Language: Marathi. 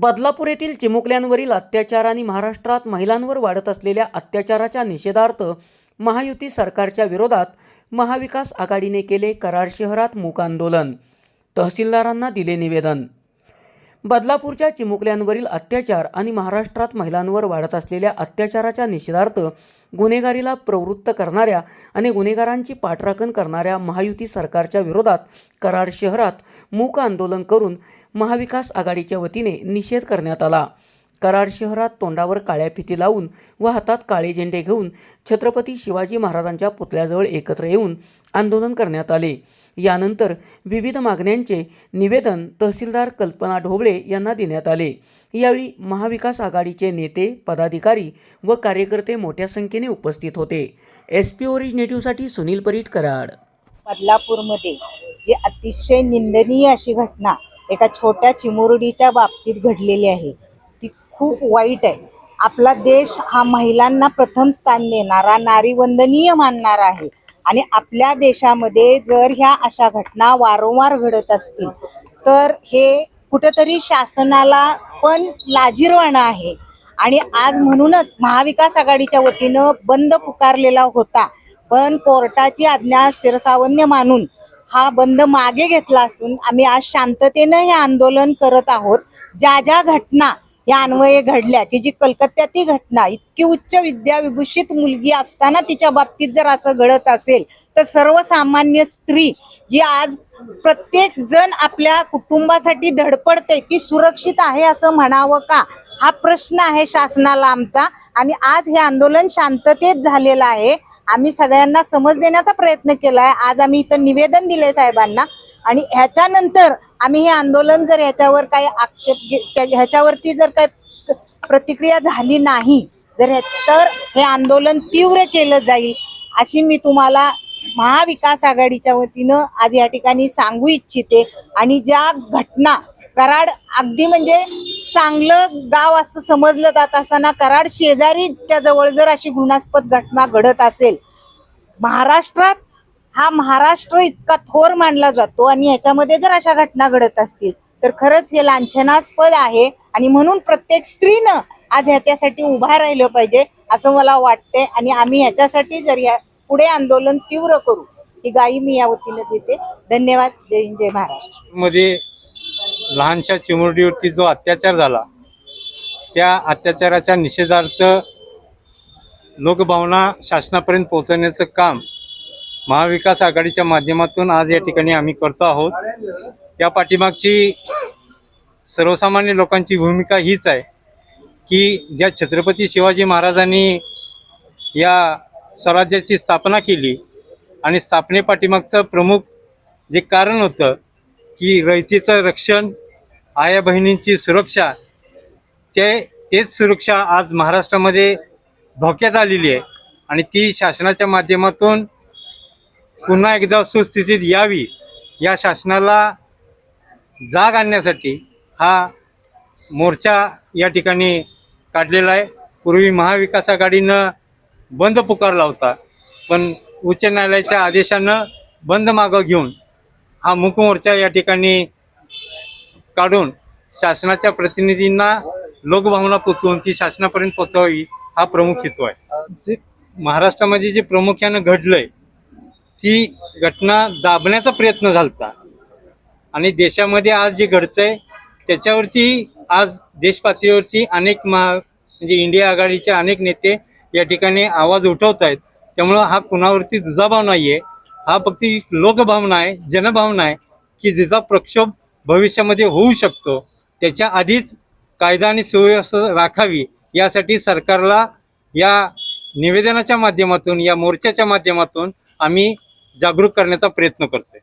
बदलापूर येथील चिमुकल्यांवरील अत्याचार आणि महाराष्ट्रात महिलांवर वाढत असलेल्या अत्याचाराच्या निषेधार्थ महायुती सरकारच्या विरोधात महाविकास आघाडीने केले कराड शहरात मूक आंदोलन. तहसीलदारांना दिले निवेदन. बदलापूरच्या चिमुकल्यांवरील अत्याचार आणि महाराष्ट्रात महिलांवर वाढत असलेल्या अत्याचाराच्या निषेधार्थ गुन्हेगारीला प्रवृत्त करणाऱ्या आणि गुन्हेगारांची पाठराखण करणाऱ्या महायुती सरकारच्या विरोधात कराड शहरात मूक आंदोलन करून महाविकास आघाडीच्या वतीने निषेध करण्यात आला. कराड शहरात तोंडावर काळ्या फिती लावून व हातात काळे झेंडे घेऊन छत्रपती शिवाजी महाराजांच्या पुतळ्याजवळ एकत्र येऊन आंदोलन करण्यात आले. यानंतर विविध मागण्यांचे निवेदन तहसीलदार कल्पना ढोबळे यांना देण्यात आले. यावेळी महाविकास आघाडीचे नेते पदाधिकारी व कार्यकर्ते मोठ्या संख्येने उपस्थित होते. एस पी ओरिजिनेटिव्हसाठी सुनील परीट कराड. बदलापूरमध्ये जी अतिशय निंदनीय अशी घटना एका छोट्या चिमुरडीच्या बाबतीत घडलेली आहे ती खूप वाईट आहे. आपला देश हा महिलांना प्रथम स्थान देणारा नारीवंदनीय मानणारा आहे. आणि आपल्या देशामध्ये जर ह्या अशा घटना वारंवार घडत असतील तर हे कुठंतरी शासनाला पण लाजीरवाणं आहे. आणि आज म्हणूनच महाविकास आघाडीच्या वतीनं बंद पुकारलेला होता पण कोर्टाची आज्ञा शिरसावन्य मानून हा बंद मागे घेतला असून आम्ही आज शांततेनं हे आंदोलन करत आहोत. ज्या ज्या घटना या अन्वये घडल्या. की जी कलकत्त्यातील घटना इतकी उच्च विद्याविभूषित मुलगी असताना तिच्या बाबतीत जर असं घडत असेल तर सर्वसामान्य स्त्री जी आज प्रत्येक जण आपल्या कुटुंबासाठी धडपडते ती सुरक्षित आहे असं म्हणावं का? हा प्रश्न आहे शासनाला आमचा. आणि आज हे आंदोलन शांततेत झालेलं आहे. आम्ही सगळ्यांना समज देण्याचा प्रयत्न केला आहे आज आम्ही इथं निवेदन दिले साहेबांना. आणि ह्याच्यानंतर आम्ही हे आंदोलन जर ह्याच्यावर काही आक्षेप घे- ह्याच्यावरती जर काही प्रतिक्रिया झाली नाही जर तर हे आंदोलन तीव्र केलं जाईल अशी मी तुम्हाला महाविकास आघाडीच्या वतीनं आज या ठिकाणी सांगू इच्छिते. आणि ज्या घटना कराड अगदी म्हणजे चांगलं गाव असं समजलं जात असताना कराड शेजारी त्याजवळ जर अशी घृणास्पद घटना घडत असेल महाराष्ट्रात हा महाराष्ट्र इतका थोर मानला जातो आणि याच्यामध्ये जर अशा घटना घडत असतील तर खरंच हे लांछनास्पद आहे आणि म्हणून प्रत्येक स्त्रीनं आज ह्याच्यासाठी उभा राहिलं पाहिजे असं मला वाटतंय. आणि आम्ही ह्याच्यासाठी जर या पुढे आंदोलन तीव्र करू ही गाई मी या वतीनं देते. धन्यवाद. जय हिंद, जय महाराष्ट्र. मध्ये लहानशा चिमुरडीवरती जो अत्याचार झाला त्या अत्याचाराच्या निषेधार्थ लोकभावना शासनापर्यंत पोहोचवण्याचं काम महाविकास आघाडीच्या माध्यमातून आज या ठिकाणी आम्ही करतो आहोत. या पाठीमागची सर्वसामान्य लोकांची भूमिका हीच आहे की ज्या छत्रपती शिवाजी महाराजांनी या स्वराज्याची स्थापना केली आणि स्थापने पाठीमागचं प्रमुख जे कारण होतं की रयतेचं रक्षण आया बहिणींची सुरक्षा ते तेच सुरक्षा आज महाराष्ट्रामध्ये धोक्यात आलेली आहे. आणि ती शासनाच्या माध्यमातून पुन्हा एकदा सुस्थितीत यावी या शासनाला जाग आणण्यासाठी हा मोर्चा या ठिकाणी काढलेला आहे. पूर्वी महाविकास आघाडीनं बंद पुकारला होता पण उच्च न्यायालयाच्या आदेशानं बंद मागं घेऊन हा मूक मोर्चा या ठिकाणी काढून शासनाच्या प्रतिनिधींना लोकभावना पोचवून ती शासनापर्यंत पोचवावी हा प्रमुख हेतू आहे. जे महाराष्ट्रामध्ये जे प्रामुख्यानं घडलंय ती घटना दाबण्याचा प्रयत्न झालता. आणि देशामध्ये आज जे घडतंय त्याच्यावरती आज देशपातळीवरती अनेक महा म्हणजे इंडिया आघाडीचे अनेक नेते या ठिकाणी आवाज उठवत आहेत त्यामुळं हा कुणावरती दुजाभाव नाही आहे हा फक्त एक लोकभावना आहे जनभावना आहे की जिचा प्रक्षोभ भविष्यामध्ये होऊ शकतो. त्याच्या आधीच कायदा आणि सुव्यवस्था राखावी यासाठी सरकारला या निवेदनाच्या माध्यमातून या मोर्चाच्या माध्यमातून आम्ही जागरूक करण्याचा प्रयत्न करते